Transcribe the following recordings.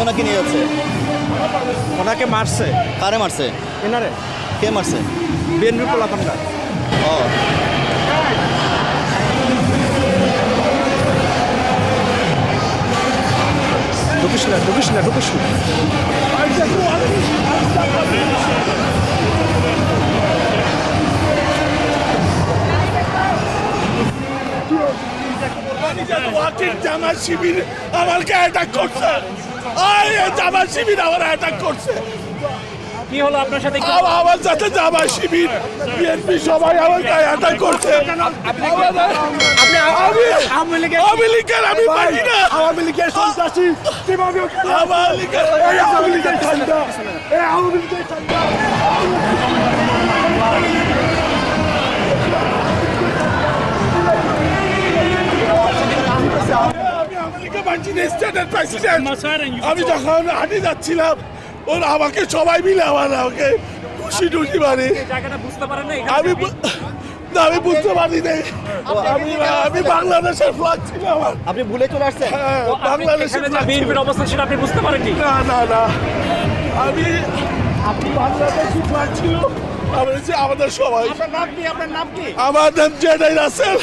ওনাকে নিয়ে যাচ্ছে। ওনাকে মারছে? কারে মারছে? এনারে। কে মারছে? বিএনপি পোলাপানরা। ও। ঢুকিস না ঢুকিস না ঢুকিস না। জামা শিবির আমাকে অ্যাটাক করছে। জামা শিবির আমার অ্যাটাক করছে। কি হলো আপনার সাথে? আমার সাথে জামা শিবির বিএনপি সবাই আমাকে অ্যাটাক করছে। আওয়ামী লীগের আমি পারি না। আওয়ামী লীগের সন্ত্রাসী কীভাবে আওয়ামী লীগের আওয়ামী লীগের ঠান্ডা আওয়ামী লীগের ঠান্ডা স্টেটের প্রেসিডেন্ট আমি যখন হাঁটি যাচ্ছিলাম ওরা আমাকে সবাই মিলে আমার আমাকে খুশি টুসি মানে জায়গাটা বুঝতে পারেন না এখানে আমি না আমি বুঝতে পারি নাই। আমি আমি বাংলাদেশের ফ্লাগ ছিল আমার। আপনি ভুলে চলে আসছেন? হ্যাঁ, বাংলাদেশের বিএনপির অবস্থান সেটা আপনি বুঝতে পারেননি? না না না। আমি বাংলাদেশি ফ্লাগ ছিল। আমি আমাদের সবাই। নাম কি? আপনার নাম কি? আমার নাম জেডাই রাসেল।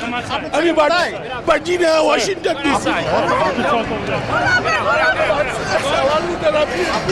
আমি ভার্জিনিয়া ওয়াশিংটন ডিসি। আমি